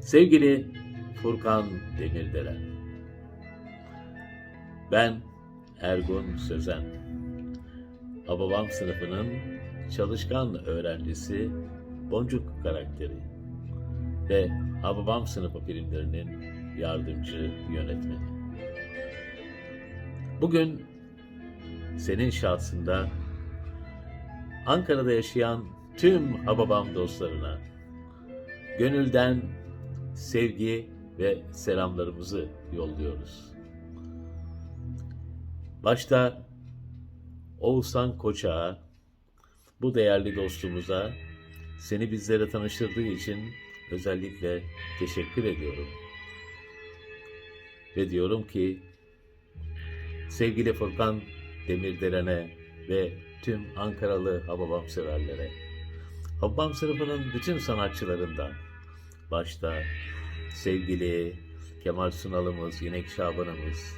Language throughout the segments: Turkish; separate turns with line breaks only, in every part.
Sevgili Furkan Demirdelen, ben Ergun Sözen, Hababam sınıfının çalışkan öğrencisi Boncuk karakteri ve Hababam sınıfı filmlerinin yardımcı yönetmeni. Bugün senin şahsında Ankara'da yaşayan tüm Hababam dostlarına gönülden sevgi ve selamlarımızı yolluyoruz. Başta Oğuzhan Koçak'a, bu değerli dostumuza seni bizlere tanıştırdığı için özellikle teşekkür ediyorum. Ve diyorum ki sevgili Furkan Demirdelen'e ve tüm Ankaralı Hababam severlere, Hababam sınıfının bütün sanatçılarından, başta. Sevgili Kemal Sunal'ımız, Yinek Şaban'ımız,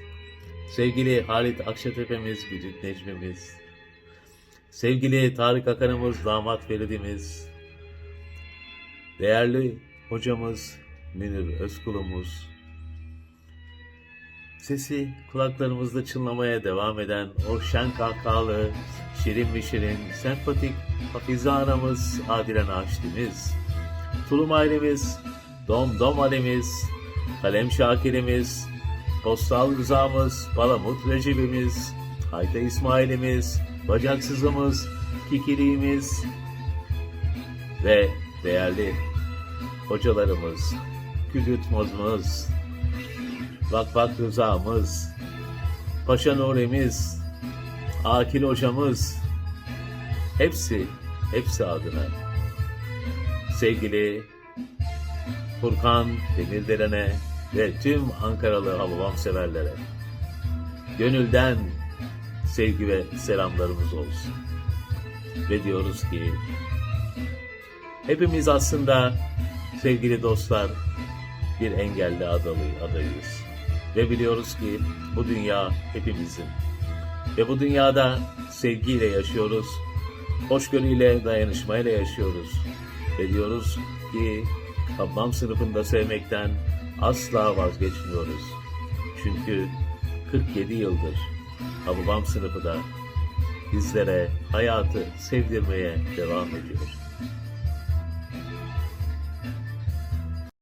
sevgili Halit Akşatepe'miz, Güdük Necmi'miz, sevgili Tarık Akan'ımız, damat Feridimiz, değerli hocamız Münir Özkul'umuz, sesi kulaklarımızda çınlamaya devam eden o şen kahkahalı, şirin mi şirin, sempatik Hafize anamız Adile Naşti'miz, Tulum ailemiz, Dom Dom Alemiz, Kalem Şakir'imiz, Postal Rıza'mız, Palamut Recep'imiz, Hayta İsmail'imiz, Bacaksız'ımız, Kikiliğimiz ve değerli hocalarımız, Küdütmoz'umuz, Bak Bak Rıza'mız, Paşa Nuri'miz, Akil Hocamız, hepsi, hepsi adına sevgili Furkan Demirdelen'e ve tüm Ankaralı Hababam severlere gönülden sevgi ve selamlarımız olsun. Ve diyoruz ki hepimiz aslında sevgili dostlar bir engelli adalı adayız. Ve biliyoruz ki bu dünya hepimizin. Ve bu dünyada sevgiyle yaşıyoruz. Hoşgörüyle, dayanışmayla yaşıyoruz. Ve diyoruz ki Kabbam sınıfında sevmekten asla vazgeçmiyoruz. Çünkü 47 yıldır Hababam sınıfı da bizlere hayatı sevdirmeye devam ediyor.